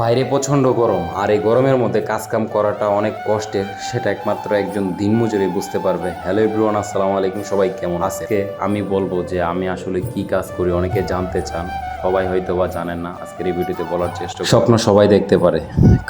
বাইরে প্রচণ্ড গরম, আর এই গরমের মধ্যে কাজকাম করাটা অনেক কষ্টের, সেটা একমাত্র একজন দিনমজুরি বুঝতে পারবে। হ্যালো এভরিওয়ান আসসালামু আলাইকুম, সবাই কেমন আছে আমি বলব যে আমি আসলে কি কাজ করি, অনেকে জানতে চান। সবাই হয়তো বা জানেন না, আজকের এই ভিডিওতে বলার চেষ্টা স্বপ্ন সবাই দেখতে পারে,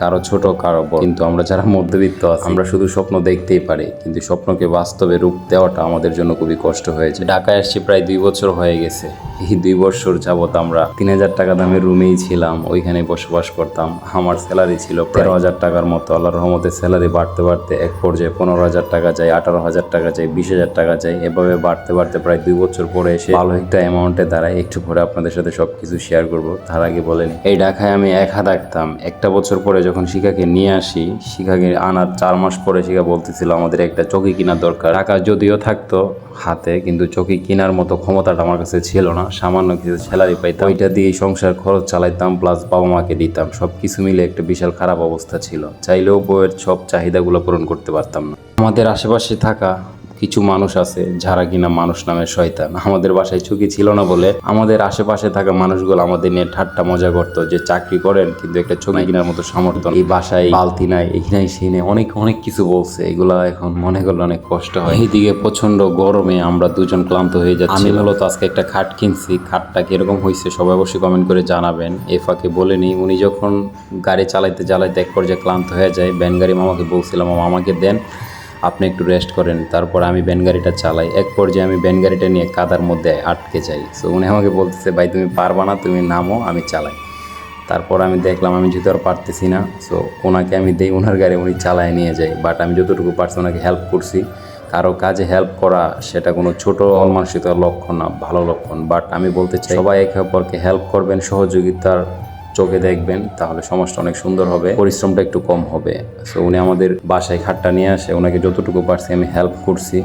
কারও ছোট, কারও বড়। কিন্তু আমরা যারা মধ্যবিত্ত আমরা শুধু স্বপ্ন দেখতেই পারি, কিন্তু স্বপ্নকে বাস্তবে রূপ দেওয়াটা আমাদের জন্য খুবই কষ্ট হয়েছে। ঢাকায় আসছি প্রায় দুই বছর হয়ে গেছে। এই দুই বছর যাবত আমরা তিন হাজার টাকা দামের রুমেই ছিলাম, ওইখানে বসবাস করতাম। আমার স্যালারি ছিল তেরো হাজার টাকার মতো, আল্লাহর রহমতে স্যালারি বাড়তে বাড়তে এক পর্যায়ে পনেরো হাজার টাকা যায়, আঠারো হাজার টাকা যায়, বিশ হাজার টাকা যায়। এভাবে বাড়তে বাড়তে প্রায় দুই বছর পরে এসে ভালো একটা অ্যামাউন্টে দাঁড়ায়। একটু পরে আপনাদের সাথে সবকিছু শেয়ার করব। তার আগে বলেন, এই ঢাকায় আমি এক হাত আঁকতাম একটা বছর পরে যখন শিখাকে নিয়ে আসি, শিখাকে আনার চার মাস পরে শিখা বলতেছিল, আমাদের একটা চকি কেনার দরকার। টাকা যদিও থাকতো হাতে, কিন্তু চকি কেনার মতো ক্ষমতাটা আমার কাছে ছিল না। সামান্য কিছু স্যালারি পাইতাম। ওইটা দিয়ে সংসার খরচ চালাইতাম প্লাস বাবা মাকে দিতাম। সব কিছু মিলে একটা বিশাল খারাপ অবস্থা ছিল। চাইলেও বইয়ের সব চাহিদাগুলো পূরণ করতে পারতাম না। আমাদের আশেপাশে থাকা কিছু মানুষ আছে, যারা কিনা মানুষ নামে শয়তান। আমাদের বাসায় চুকি ছিল না বলে আমাদের আশেপাশে থাকা মানুষগুলো আমাদের নিয়ে ঠাট্টা মজা করতো যে চাকরি করেন, কিন্তু একটা ছবি কেনার মতো সামর্থ্য এই বাসায় বালতি নাই এই নাই সেই নাই, অনেক অনেক কিছু বলছে। এগুলা এখন মনে করলে অনেক কষ্ট হয়। এইদিকে প্রচণ্ড গরমে আমরা দুজন ক্লান্ত হয়ে যাচ্ছি। আমি মূলত আজকে একটা খাট কিনছি। খাটটা কীরকম হয়েছে সবাই অবশ্যই কমেন্ট করে জানাবেন। এ ফাঁকে বলে নিই, উনি যখন গাড়ি চালাইতে চালাইতে এক পর্যায়ে ক্লান্ত হয়ে যায়, ব্যান গাড়ি মামাকে বলছিলাম, মামাকে দেন। আপনি একটু রেস্ট করেন তারপর আমি ব্যান গাড়িটা চালাই। এক পর্যায়ে আমি ব্যান গাড়িটা নিয়ে কাদার মধ্যে আটকে যাই। সো উনি আমাকে বলতেছে ভাই তুমি পারবা না তুমি নামো আমি চালাই। তারপর আমি দেখলাম আমি যেহেতু আর পারতেছি না সো ওনাকে আমি দেই ওনার গাড়ি উনি চালায় নিয়ে যাই। বাট আমি যতটুকু পারছি ওনাকে হেল্প করছি। কারও কাজে হেল্প করা সেটা কোনো ছোট অমানসিকতার লক্ষণ না ভালো লক্ষণ। বাট আমি বলতে চাই সবাই একে অপরকে হেল্প করবেন সহযোগিতার চোখে দেখবেন, তাহলে সমাজটা অনেক সুন্দর হবে, পরিশ্রমটা একটু কম হবে। সো উনি আমাদের বাসায় খাটটা নিয়ে আসে, ওনাকে যতটুকু পারছি আমি হেল্প করছি।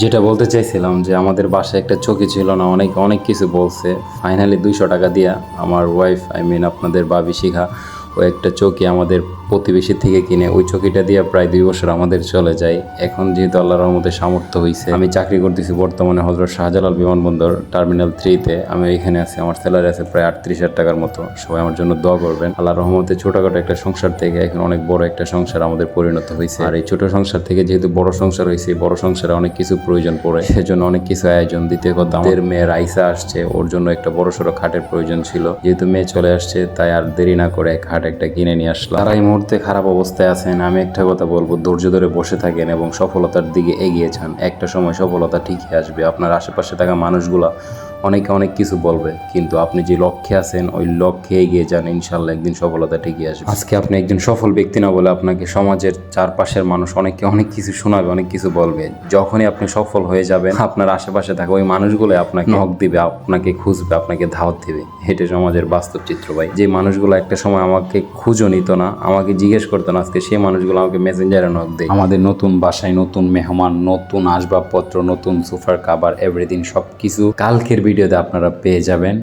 যেটা বলতে চাইছিলাম যে, আমাদের বাসায় একটা চকি ছিল না, অনেক অনেক কিছু বলছে। ফাইনালি দুইশো টাকা দিয়া আমার ওয়াইফ আই মিন আপনাদের বাবি শিখা ও একটা চকি আমাদের প্রতিবেশী থেকে কিনে, ওই চকিটা দিয়ে প্রায় দুই বছর আমাদের চলে যায়। এখন যেহেতু আল্লাহর রহমতে সামর্থ্য হয়েছে আমি চাকরি করতেছি বর্তমানে হজরত শাহজালাল বিমানবন্দর টার্মিনাল থ্রিতে আমি এখানে আছি, আমার স্যালারি আছে প্রায় আটত্রিশ হাজার টাকার মতো। সবাই আমার জন্য দোয়া করবেন। আল্লাহর রহমতে ছোটখাটো একটা সংসার থেকে এখন অনেক বড় একটা সংসার আমাদের পরিণত হয়েছে আর এই ছোট সংসার থেকে যেহেতু বড় সংসার হয়েছে বড় সংসারে অনেক কিছু প্রয়োজন পড়ে। সেজন্য অনেক কিছু আয়োজন, দ্বিতীয় কথা আমাদের মেয়ের রাইসা আসছে, ওর জন্য একটা বড় সড়ো খাটের প্রয়োজন ছিল। যেহেতু মেয়ে চলে আসছে, তাই আর দেরি না করে খাট একটা কিনে নিয়ে আসলাম। তারা এই মুহূর্তে খারাপ অবস্থায় আছেন। আমি একটা কথা বলব, ধৈর্য ধরে বসে থাকেন এবং সফলতার দিকে এগিয়ে যান। একটা সময় সফলতা ঠিকই আসবে। আপনার আশেপাশে থাকা মানুষগুলা অনেকে অনেক কিছু বলবে কিন্তু আপনি যে লক্ষ্যে আছেন ওই লক্ষ্যে এগিয়ে যান ইনশাল্লাহ একদিন সফলতা ঠিকই আসবে। আজকে আপনি একজন সফল ব্যক্তি না বলে আপনাকে সমাজের চারপাশের মানুষ অনেকে অনেক কিছু শোনাবে অনেক কিছু বলবে। যখনই আপনি সফল হয়ে যাবেন আপনার আশেপাশে থাকা ওই মানুষগুলো আপনাকে নখ দিবে আপনাকে খুঁজবে আপনাকে ধাওয়াত দিবে। হেঁটে সমাজের বাস্তব চিত্র ভাই। যে মানুষগুলো একটা সময় আমাকে খুঁজো নিত না আমাকে জিজ্ঞেস করতো না আজকে সেই মানুষগুলো আমাকে মেসেঞ্জারে নক দেয়। আমাদের নতুন বাসায় নতুন মেহমান নতুন আসবাবপত্র নতুন সোফার কাবার এভরিথিং সব কিছু কালকের ভিডিওতে আপনারা পেয়ে যাবেন।